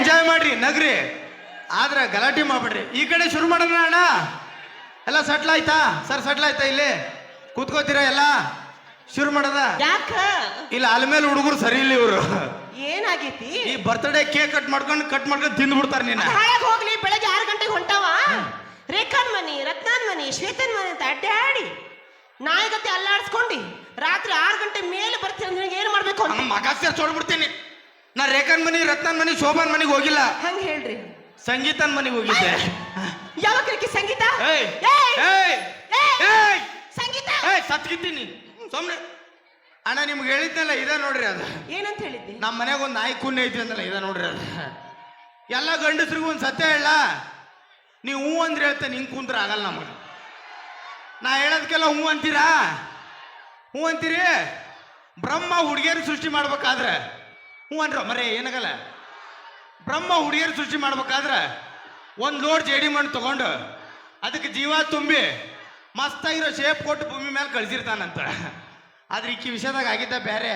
Enjoy ಮಾಡ್ರಿ ನಗ್ರಿ. ಆದ್ರೆ ಗಲಾಟೆ ಮಾಡ್ಬೇಡ್ರಿ. ಈ ಕಡೆ ಶುರು ಮಾಡೋಣ ಅಣ್ಣ. ಎಲ್ಲ ಸಟ್ಲ್ ಆಯ್ತಾ? ಸರ್ ಸಟ್ಲ್ ಆಯ್ತಾ ಇಲ್ಲಿ? ಕೂತ್ಕೋತೀರಾ ಎಲ್ಲ? ಶುರು ಮಾಡದ ಯಾಕ? ಇಲ್ಲ ಅಲ್ ಮೇಲೆ ಹುಡುಗರು ಸರಿ ಇಲ್ಲ ಇವರು. ಏನಾಗೈತಿ? ಈ ಬರ್ತ್ಡೇ ಕೇಕ್ ಕಟ್ ಮಾಡ್ಕೊಂಡು ಕಟ್ ಮಾಡ್ಕೊಂಡು ತಿಂದು ಬಿಡ್ತಾರೆ ನೀನು ಹಾಳಾಗ್ ಹೋಗ್ಲಿ ಬೆಳಗ್ಗೆ ಆರು ಗಂಟೆಗೆ ಹೊಂಟಾವ? ರೇಖಾನ್ ಮನಿ ರತ್ನಾನ್ ಮನಿ ಶ್ವೇತನ್ ಮನಿ ಅಂತ ಅಡ್ಡಾಡಿ. ನಾಯಿಗತ್ತೆ ಅಲ್ಲಾಡ್ಸ್ಕೊಂಡಿ. ರಾತ್ರಿ ಆರು ಗಂಟೆ ಮೇಲೆ ಬರ್ತೀನಿ ನಿನಗೆ ಏನ್ ಮಾಡ್ಬೇಕು ಅಂತ? ಮಗ ನಾ ರೇಖನ್ ಮನಿ ರತ್ನನ್ ಮನಿ ಶೋಭಾನ್ ಮನಿಗೆ ಹೋಗಿಲ್ಲ. ಹಂಗ ಹೇಳ್ರಿ. ಸಂಗೀತನ್ ಮನಿಗೆ ಹೋಗಿದ್ದೆ. ಯಾವ ಕಲಿಕೆ ಸಂಗೀತ? ಏಯ್ ಏಯ್! ಏಯ್ ಏಯ್! ಸಂಗೀತ? ಏಯ್ ಸತ್ಗಿತ್ತೀನಿ ಸುಮ್ನೆ. ಅಣ್ಣ ನಿಮ್ಗೆ ಹೇಳಿದ್ನಲ್ಲ ಇದೆ ನೋಡ್ರಿ ಅದು. ಏನಂತ ಹೇಳಿದ್ದೆ? ನಮ್ಮ ಮನೆಗೆ ಒಂದು ನಾಯಿ ಕುನ್ನೆ ಐತಿ ಅಂದಲ್ಲ ಇದೆ ನೋಡ್ರಿ ಅದು. ಎಲ್ಲ ಗಂಡಸ್ರಿಗೂ ಒಂದು ಸತ್ಯ ಹೇಳ. ನೀವು ಹ್ಞೂ ಅಂದ್ರೆ ಹೇಳ್ತೇನೆ ನಿಂಗೆ ಕುಂತ್ರ ಆಗಲ್ಲ ನಮಗೆ. ನಾ ಹೇಳೋದಕ್ಕೆಲ್ಲ ಹ್ಞೂ ಅಂತೀರಾ? ಹ್ಞೂ ಅಂತೀರಿ? ಬ್ರಹ್ಮ ಹುಡುಗಿಯರು ಸೃಷ್ಟಿ ಮಾಡ್ಬೇಕಾದ್ರೆ. ಹ್ಞೂ ಅನ್ರೋ ಮರೇ ಏನಾಗಲ್ಲ. ಬ್ರಹ್ಮ ಹುಡುಗಿಯರು ಸೃಷ್ಟಿ ಮಾಡ್ಬೇಕಾದ್ರೆ ಒಂದು ಲೋಡ್ ಜೇಡಿ ಮಣ್ಣು ತಗೊಂಡು ಅದಕ್ಕೆ ಜೀವ ತುಂಬಿ ಮಸ್ತಾಗಿರೋ ಶೇಪ್ ಕೊಟ್ಟು ಭೂಮಿ ಮೇಲೆ ಕಳಿಸಿರ್ತಾನಂತ. ಆದ್ರೆ ಈಕಿ ವಿಷಯದಾಗ ಆಗಿದ್ದ ಬೇರೆ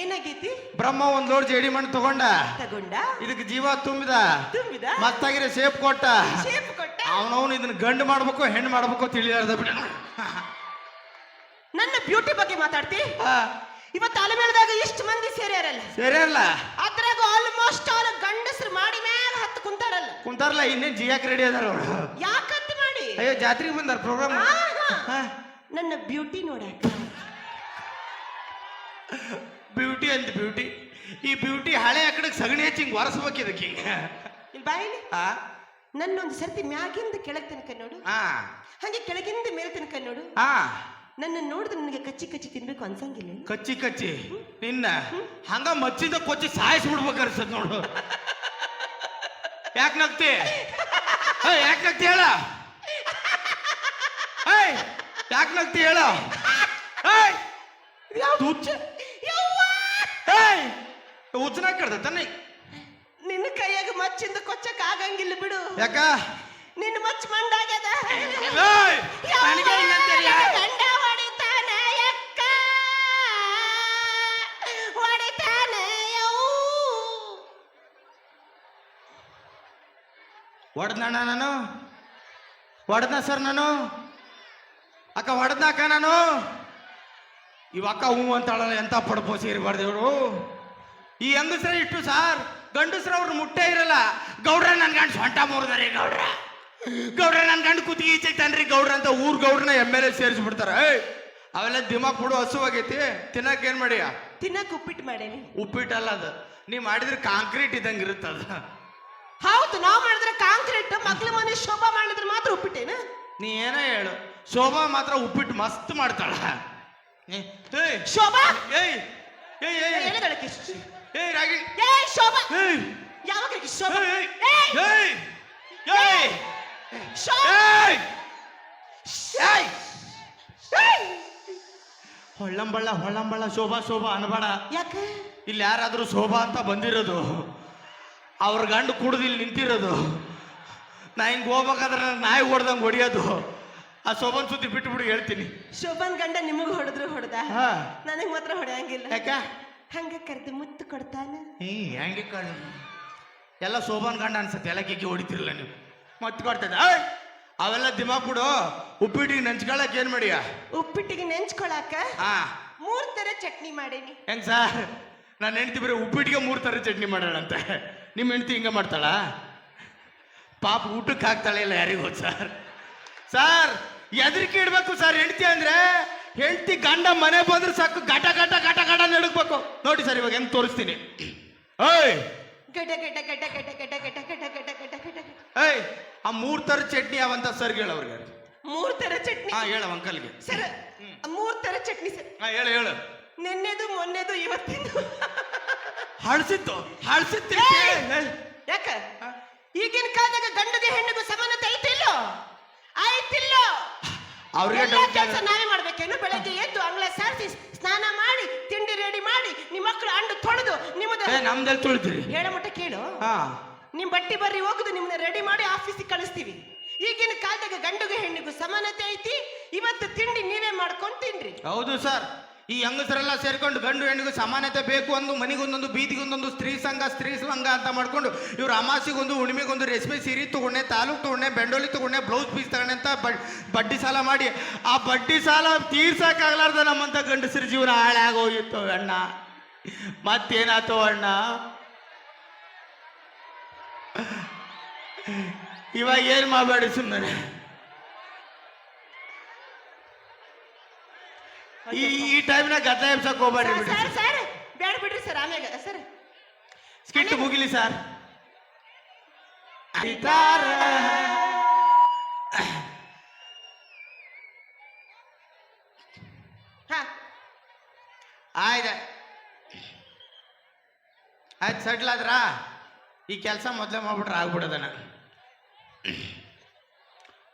ಏನಾಗೈತಿ? ಬ್ರಹ್ಮ ಒಂದು ಲೋಡ್ ಜೇಡಿ ಮಣ್ಣು ತಗೊಂಡ ತಗೊಂಡ? ಇದಕ್ಕೆ ಜೀವ ತುಂಬಿದ. ತುಂಬಿದ? ಮಸ್ತಾಗಿರೋ ಶೇಪ್ ಕೊಟ್ಟ. ಶೇಪ್ ಕೊಟ್ಟ? ಅವನವನು ಇದನ್ನ ಗಂಡು ಮಾಡ್ಬೇಕು ಹೆಣ್ಣು ಮಾಡ್ಬೇಕು ತಿಳಿಯಾರ್ದ ಬಿಡ. ನನ್ನ ಬ್ಯೂಟಿ ಬಗ್ಗೆ ಮಾತಾಡ್ತಿ? ಇವತ್ತು ಅಲಮೇಲದಾಗ ಇಷ್ಟು ಸೇರಲ್ಲ. ಅಲ್ಲ ಅದ್ರಾಗ ಆಲ್ಮೋಸ್ಟ್ ಆಲ್ ಗಂಡಸ್ರು ಮಾಡಿ ಮ್ಯಾಲ ಹತ್ತು ಕುಂತಾರಲ್ಲ. ಕುಂತಾರಲ್ಲ ಇನ್ನೇನ್ ಜಿಯಾಕ್ ರೆಡಿ ಅದಾರ? ಅವ್ರು ಯಾಕಂತ ಮಾಡಿ? ಅಯ್ಯೋ ಜಾತ್ರೆಗೆ ಬಂದಾರ ಪ್ರೋಗ್ರಾಮ್. ನನ್ನ ಬ್ಯೂಟಿ ನೋಡಾಕ. ಬ್ಯೂಟಿ ಅಂತ ಬ್ಯೂಟಿ ಈ ಬ್ಯೂಟಿ ಹಳೆ ಅಕಡೆಗೆ ಸಗಣಿ ಹಚ್ಚಿ ಹಿಂಗೆ ಒರೆಸ್ಬೇಕು ಇದಕ್ಕೆ. ಇಲ್ಲಿ. ಬಾಯಿಲಿ ನನ್ನೊಂದು ಸರ್ತಿ ಮ್ಯಾಗಿಂದ ಕೆಳಗೆ ತನಕ ನೋಡು. ಹಾಗೆ ಕೆಳಗಿಂದ ಮೇಲೆ ತನಕ ನೋಡು. ಆ ನನ್ನ ನೋಡಿದ್ರೆ ನನಗೆ ಕಚ್ಚಿ ಕಚ್ಚಿ ತಿನ್ಬೇಕು ಅನ್ಸಂಗಿಲ್ಲ ಕಚ್ಚಿ ಕಚ್ಚಿ? ನಿನ್ನ? ಹಂಗ ಮಚ್ಚಿದ ಕೊಚ್ಚಿ ಸಾಯಿಸ್ಬಿಡ್ಬೇಕು ಅನ್ಸತ್ ನೋಡು. ಯಾಕೆ ನಗ್ತಿ? ಯಾಕೆ ನಗ್ತಿ ಹೇಳ? ಯಾಕೆ ನಗ್ತಿ ಹೇಳ? ಉಜ್ಜನ ಕಡ್ದ ತನ್ನ. ನಿನ್ನ ಕೈಯಾಗ ಮಚ್ಚಿಂದ ಕೊಚ್ಚಕ್ ಆಗಂಗಿಲ್ಲ ಬಿಡು. ಯಾಕ? ನಿನ್ನ ಮಚ್ಚ ಮಂಡಾಗ್ಯದ ಹೊಡೆದಣ್ಣ ನಾನು? ಹೊಡೆದ ಸರ್ ನಾನು? ಅಕ್ಕ ಹೊಡೆದ ಅಕ್ಕ ನಾನು? ಇವ ಅಕ್ಕ ಹೂ ಅಂತಾಳಲ್ಲ ಎಂತ ಪಡ್ಪೋಸಿ ಇರಬಾರ್ದು ಇವರು? ಈ ಹೆಂಗಸ್ರ ಇಟ್ಟು ಸಾರ್ ಗಂಡಸ್ರ ಅವ್ರ ಮುಟ್ಟೆ ಇರಲ್ಲ. ಗೌಡ್ರ ನನ್ ಗಂಡ ಸೊಂಟ ಮುರಿದಾರೆ ಗೌಡ್ರ. ಗೌಡ್ರ ನನ್ ಗಂಡ ಕುತ್ತಿಗೆ ಈಚೆಗ್ತಾನ್ರಿ ಗೌಡ್ರ ಅಂತ ಊರ್ ಗೌಡ್ರನ್ನ ಎಂ ಎಲ್ ಎ ಸೇರಿಸ್ಬಿಡ್ತಾರ. ಅವೆಲ್ಲ ದಿಮಾಕ್ ಬಿಡು ಹಸುವಾಗೈತಿ ತಿನ್ನಕ್ ಏನ್ ಮಾಡಿಯ? ತಿನ್ನಕ್ ಉಪ್ಪಿಟ್ಟು ಮಾಡೇನಿ. ಉಪ್ಪಿಟ್ಟಲ್ಲ ಅದು. ನೀ ಮಾಡಿದ್ರೆ ಕಾಂಕ್ರೀಟ್ ಇದ್ದಂಗೆ ಇರುತ್ತದ. ಹೌದು ನಾವು ಮಾಡಿದ್ರೆ ಕಾಂಕ್ರೀಟ್ ಮಕ್ಳ ಮನೆ ಶೋಭಾ ಮಾಡಿದ್ರೆ ಮಾತ್ರ ಉಪ್ಪಿಟ್ಟೇನ? ನೀ ಏನೇ ಹೇಳು ಶೋಭಾ ಮಾತ್ರ ಉಪ್ಪಿಟ್ಟು ಮಸ್ತ್ ಮಾಡ್ತಾಳ. ಏಯ್, ಶೋಭಾ? ಏಯ್ ಏಯ್ ಏಯ್ ರಾಗಿ. ಶೋಭಾ! ಏಯ್. ಯಾವಾಗ ಶೋಭಾ? ಏಯ್ ಏಯ್, ಏಯ್! ಏಯ್ ಶೋಭಾ! ಏಯ್. ಏಯ್! ಹೊಳ್ಳಂಬಳ್ಳ ಹೊಳ್ಳಂಬಳ್ಳ ಶೋಭಾ ಶೋಭಾ ಅನ್ಬೇಡ ಯಾಕ? ಇಲ್ಲಿ ಯಾರಾದ್ರೂ ಶೋಭಾ ಅಂತ ಬಂದಿರೋದು. ಅವ್ರ ಗಂಡು ಕುಡ್ದಿಲ್ಲಿ ನಿಂತಿರೋದು. ನಾ ಹಿಂಗೆ ಹೋಗ್ಬೇಕಾದ್ರೆ ನಾಯಿ ಹೊಡ್ದಂಗೆ ಹೊಡಿಯೋದು. ಆ ಶೋಭನ್ ಸುದ್ದಿ ಬಿಟ್ಟು ಬಿಡು ಹೇಳ್ತೀನಿ. ಶೋಭನ್ ಗಂಡ ನಿಮಗೆ ಹೊಡೆದ್ರು ಹೊಡೆದ? ಹಾ. ನನಗೆ ಮಾತ್ರ ಹೊಡೆಯಂಗಿಲ್ಲ. ಯಾಕ? ಹಂಗ ಕರೆದು ಮುತ್ತು ಕೊಡ್ತಾನ? ಏ ಹೆಂಗೆ ಕಾಣ ಎಲ್ಲ ಶೋಭನ್ ಗಂಡ ಅನ್ಸತ್ತೆ ಎಲ್ಲ ಕಿಕ್ಕಿ ಹೊಡಿತಿರಲ್ಲ ನೀವು. ಮತ್ತೆ ಕೊಡ್ತದೆ. ಏಯ್! ಅವೆಲ್ಲ ದಿಮಾಕ್ ಬಿಡು. ಉಪ್ಪಿಟ್ಟಿಗೆ ನಂಚ್ಕೊಳಕ್ ಏನು ಮಾಡಿಯ? ಉಪ್ಪಿಟ್ಟಿಗೆ ನೆಂಚ್ಕೊಳಕ? ಹಾ. ಮೂರ್ ತರ ಚಟ್ನಿ ಮಾಡೇನಿ. ಹೆಂಗ್ ಸರ್ ನನ್ನ ಹೆಂಡ್ತಿ ಬರೀ ಉಪ್ಪಿಟ್ಟಿಗೆ ಮೂರು ಥರ ಚಟ್ನಿ ಮಾಡೋಣಂತೆ ನಿಮ್ಮ ಹೆಂಡತಿ ಹಿಂಗೆ ಮಾಡ್ತಾಳ ಪಾಪ ಊಟಕ್ಕೆ ಹಾಕ್ತಾಳೆ ಇಲ್ಲ ಯಾರಿಗೂ ಸರ್ ಸರ್ ಎದ್ರಿಕೆ ಇಡಬೇಕು ಸರ್ ಹೆಂಡತಿ ಅಂದ್ರೆ ಹೆಂಡತಿ ಗಂಡ ಮನೆ ಬಂದ್ರೆ ಸಾಕು ಘಟ ಘಟ ಘಟ ಘಟ ನಡುಕ್ಬೇಕು ನೋಡಿ ಸರ್ ಇವಾಗ ಹೆಂಗೆ ತೋರಿಸ್ತೀನಿ ಏಯ್ ಏಯ್ ಆ ಮೂರ್ ತರ ಚಟ್ನಿ ಅವಂತ ಸರ್ ಹೇಳ ಅವ್ರಿಗೆ ಮೂರ್ ತರ ಚಟ್ನಿ ಹಾ ಹೇಳ ಅಂಕಲ್ಗೆ ಸರ್ ಮೂರ್ ತರ ಚಟ್ನಿ ಸರ್ ಹೇಳು ಹೇಳು ನಿನ್ನೆದು ಮೊನ್ನೆದು ಇವತ್ತಿನ ಹಳ್ಸಿತ್ತು ಹಳಸಿತ್ತು! ಯಾಕ? ಈಗಿನ ಕಾಲದಾಗ ಗಂಡಿಗೆ ಹೆಣ್ಣಿಗೂ ಸಮಾನತೆ ಐತಿಲ್ಲೋ? ಐತಿಲ್ಲೋ ಅವ್ರಿಗೆ ಕೆಲಸ ನಾವೇ ಮಾಡ್ಬೇಕೇನು? ಬೆಳಗ್ಗೆ ಎದ್ದು ಅಂಗಳ ಸಾರಿಸಿ ಸ್ನಾನ ಮಾಡಿ ತಿಂಡಿ ರೆಡಿ ಮಾಡಿ ನಿಮ್ಮ ಮಕ್ಕಳು ಅಂಡು ತೊಳೆದು ನಿಮ್ಮದು ನಮ್ಮದಲ್ ತೊಳಿದ್ರಿ. ಹೇಳ ಮಟ್ಟ ಕೇಳು. ನಿಮ್ ಬಟ್ಟಿ ಬರ್ರಿ ಹೋಗುದು ನಿಮ್ಮನ್ನ ರೆಡಿ ಮಾಡಿ ಆಫೀಸಿಗೆ ಕಳಿಸ್ತೀವಿ. ಈಗಿನ ಕಾಲದಾಗ ಗಂಡಿಗೂ ಹೆಣ್ಣಿಗೂ ಸಮಾನತೆ ಐತಿ. ಇವತ್ತು ತಿಂಡಿ ನೀವೇ ಮಾಡ್ಕೊಂಡು ತಿನ್ರಿ. ಹೌದು ಸರ್. ಈ ಹೆಂಗಸರೆಲ್ಲ ಸೇರ್ಕೊಂಡು ಗಂಡು ಹೆಣ್ಣಿಗೂ ಸಮಾನತೆ ಬೇಕು ಒಂದು ಮನೆಗೊಂದೊಂದು, ಬೀದಿಗೊಂದೊಂದು, ಸ್ತ್ರೀ ಸಂಘ ಸ್ತ್ರೀ ಸಂಘ ಅಂತ ಮಾಡ್ಕೊಂಡು ಇವ್ರು ಅಮಾಸಿಗೊಂದು, ಹುಣ್ಣಿಮೆಗೊಂದು, ರೇಷ್ಮೆ ಸೀರೆ ತಗೊಂಡೆ, ತಾಲೂಕು ತಗೊಂಡೆ, ಬೆಂಡೋಲಿ ತಗೊಂಡೆ, ಬ್ಲೌಸ್ ಪೀಸ್ ತಗೊಂಡೆ ಅಂತ ಬಡ್- ಬಡ್ಡಿ ಸಾಲ ಮಾಡಿ. ಆ ಬಡ್ಡಿ ಸಾಲ ತೀರ್ಸಕ್ಕಾಗ್ಲಾರ್ದ ನಮ್ಮಂತ ಗಂಡಸರ ಜೀವನ ಹಾಳಾಗೋಗಿತ್ತು ಅಣ್ಣ. ಮತ್ತೇನಾಯ್ತು ಅಣ್ಣ? ಇವಾಗ ಏನು ಮಾಡಬೇಡಿ ಸುಮ್ಮನೆ ಈ ಈ ಟೈಮ್ನಾಗ ಗದ್ದ ಎಬ್ಸಕ್ ಹೋಗ್ಬೇಡ್ರಿ ಬಿಡಿ ಸರ್ ಸರ್. ಬೇಡ ಬಿಡ್ರಿ ಸರ್ ಆಮೇಲೆ ಸರ್. ಸ್ಕಿಟ್ ಮುಗಿಲಿ ಸರ್. ಐತಾರ ಹಾ. ಆಯ್ತು. ಆಯ್ತು ಸೆಟ್ಲ್ ಆದ್ರ? ಈ ಕೆಲಸ ಮೊದಲೇ ಮಾಡ್ಬಿಟ್ರೆ ಆಗ್ಬಿಡೋದನ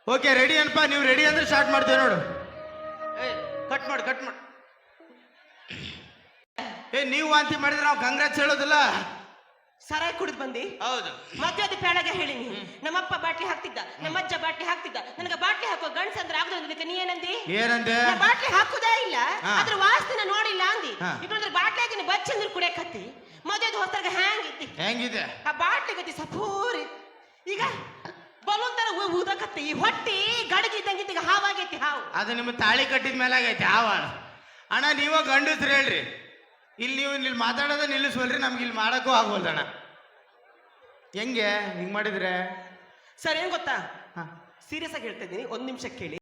ಓಕೆ ರೆಡಿ ಅನ್ಪ ನೀವು ರೆಡಿ ಅಂದ್ರೆ ಸ್ಟಾರ್ಟ್ ಮಾಡ್ತೀವಿ ನೋಡು. ಕಟ್ ಮಾಡಿ ಕಟ್ ಮಾಡಿ. ಏ ನೀವು ವಾಂತಿ ಮಾಡಿದ್ರೆ ನಾವು ಕಾಂಗ್ರೆಸ್ ಹೇಳೋದಿಲ್ಲ ಸರಾಯ್ ಕುಡಿದು ಬಂದಿ? ಹೌದು. ಮತ್ತೆ ಅದು ಹೇಳಿ ಹೇಳಿನಿ ನಮ್ಮಪ್ಪ ಬಾಟ್ಲಿ ಹಾಕ್ತಿದ್ದ ನಮ್ಮಜ್ಜ ಬಾಟ್ಲಿ ಹಾಕ್ತಿದ್ದ. ನನಗೆ ಬಾಟ್ಲಿ ಹಾಕೋ ಗಂಡ್ಸ ಅಂದ್ರೆ ಆಗುದು ಅದಕ್ಕೆ ನೀ ಏನಂದಿ? ಏನಂದೆ? ನಾ ಬಾಟ್ಲಿ ಹಾಕುದೇ ಇಲ್ಲ. ಅದ್ರ ವಾಸನೆ ನೋಡಿಲ್ಲ ಅಂದಿ. ಇಟ್ಕೊಂಡ್ರೆ ಬಾಟ್ಲಿ ಹಾಕಿ ಬಚ್ಚಂದ್ರ ಕುಡಿಯಕತ್ತಿ ಮದುವೆದು ಮದ್ಯದ ಹ್ಯಾಂಗ್ ಇದ್ದಿ ಹೆಂಗಿದೆ? ಆ ಬಾಟ್ಲಿ ಗತಿ ಸಪೂರಿ. ಈಗ ಈ ಹೊಟ್ಟಿ ಗಡಗಿ ಇದ್ದಂಗಿತ್ತು ಈಗ ಹಾವಾಗೈತಿ ಹಾವು. ಅದು ನಿಮ್ಮ ತಾಳಿ ಕಟ್ಟಿದ ಮೇಲೆ ಆಗೈತಿ ಹಾವ ಅಣ್ಣ ನೀವ ಗಂಡಸ್ರು ಹೇಳ್ರಿ. ಇಲ್ಲಿ ನೀವು ಇಲ್ಲಿ ಮಾತಾಡೋದ ನಿಲ್ಲಿಸ್ವಲ್ರಿ ನಮ್ಗೆ ಇಲ್ಲಿ ಮಾಡಕ್ಕೂ ಆಗೋಲ್ದಣ್ಣ ಹೆಂಗೆ ಹಿಂಗೆ ಮಾಡಿದ್ರೆ? ಸರ್ ಏನ್ ಗೊತ್ತಾ? ಹಾ. ಸೀರಿಯಸ್ ಆಗಿ ಹೇಳ್ತಾ ಇದ್ದೀನಿ ಒಂದ್ ನಿಮಿಷ ಕೇಳಿ.